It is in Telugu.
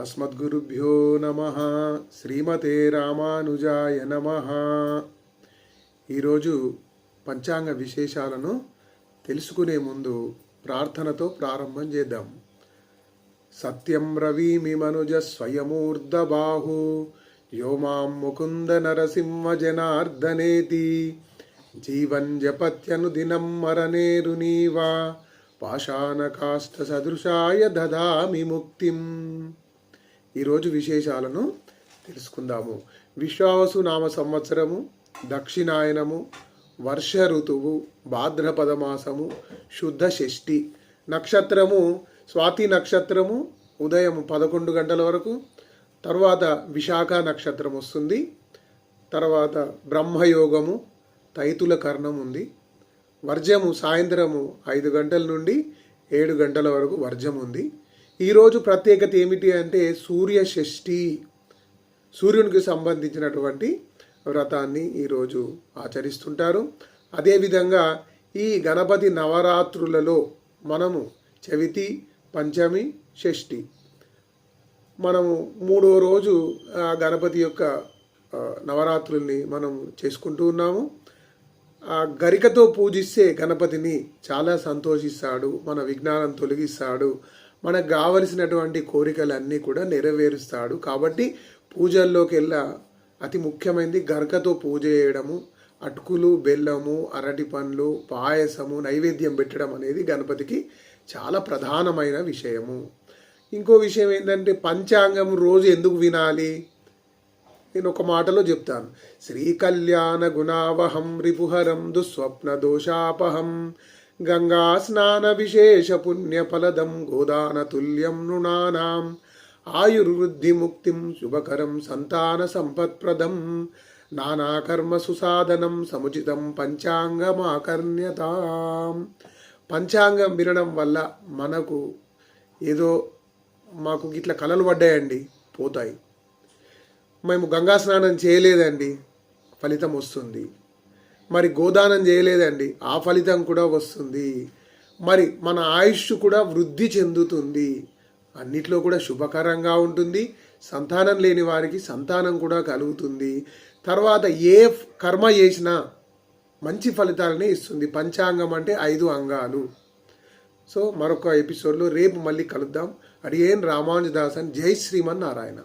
అస్మద్గురుభ్యో నమ. శ్రీమతే రామానుజాయ నమ. ఈరోజు పంచాంగ విశేషాలను తెలుసుకునే ముందు ప్రార్థనతో ప్రారంభం చేద్దాం. సత్యం రవీమి మనుజ స్వయమూర్ధబాహు. యో మాం ముకుంద నరసింహ జనార్దనేతి. జీవన్ జపత్యను దినం మరణేరునీవా నీవా. పాషాణ సదృశాయ దదామి ముక్తిం. ఈరోజు విశేషాలను తెలుసుకుందాము. విశ్వావసు నామ సంవత్సరము దక్షిణాయనము వర్ష ఋతువు భాద్రపద మాసము శుద్ధ షష్ఠి నక్షత్రము స్వాతి నక్షత్రము ఉదయం పదకొండు గంటల వరకు తర్వాత విశాఖ నక్షత్రం వస్తుంది తర్వాత బ్రహ్మయోగము తైతుల కర్ణం ఉంది వర్జము సాయంత్రము ఐదు గంటల నుండి ఏడు గంటల వరకు వర్జం ఉంది ఈరోజు ప్రత్యేకత ఏమిటి అంటే సూర్య షష్ఠి సూర్యునికి సంబంధించినటువంటి వ్రతాన్ని ఈరోజు ఆచరిస్తుంటారు. అదేవిధంగా ఈ గణపతి నవరాత్రులలో మనము చవితి పంచమి షష్ఠి మనము మూడో రోజు ఆ గణపతి యొక్క నవరాత్రుల్ని మనం చేసుకుంటూ ఉన్నాము. ఆ గరికతో పూజిస్తే గణపతిని చాలా సంతోషిస్తాడు మన విజ్ఞానం తొలగిస్తాడు. మనకు కావలసినటువంటి కోరికలన్నీ కూడా నెరవేరుస్తాడు. కాబట్టి పూజల్లోకి వెళ్ళా అతి ముఖ్యమైనది గరకతో పూజ చేయడము అటుకులు బెల్లము అరటి పండ్లు పాయసము నైవేద్యం పెట్టడం అనేది గణపతికి చాలా ప్రధానమైన విషయము. ఇంకో విషయం ఏంటంటే పంచాంగం రోజు ఎందుకు వినాలి? నేను ఒక మాటలో చెప్తాను. శ్రీ కళ్యాణ గుణావహం రిపుహరం దుస్వప్న దోషాపహం గంగా స్నాన విశేష పుణ్య ఫలదం గోదాన తుల్యం నృణానాం ఆయుర్వృద్ధి ముక్తిం శుభకరం సంతాన సంపత్ప్రదం నానాకర్మ సుసాధనం సముచితం పంచాంగమాకర్ణ్యత. పంచాంగం వినడం వల్ల మనకు ఏదో మాకు ఇట్లా కలలు పడ్డాయండి పోతాయి. మేము గంగా స్నానం చేయలేదండి ఫలితం వస్తుంది. మరి గోదానం చేయలేదండి. ఆ ఫలితం కూడా వస్తుంది. మరి మన ఆయుష్ కూడా వృద్ధి చెందుతుంది. అన్నిట్లో కూడా శుభకరంగా ఉంటుంది. సంతానం లేని వారికి సంతానం కూడా కలుగుతుంది. తర్వాత ఏ కర్మ చేసినా మంచి ఫలితాలనే ఇస్తుంది. పంచాంగం అంటే ఐదు అంగాలు. సో మరొక ఎపిసోడ్లో రేపు మళ్ళీ కలుద్దాం. అడిగేన్ రామానుజదాసన్? జై శ్రీమన్ నారాయణ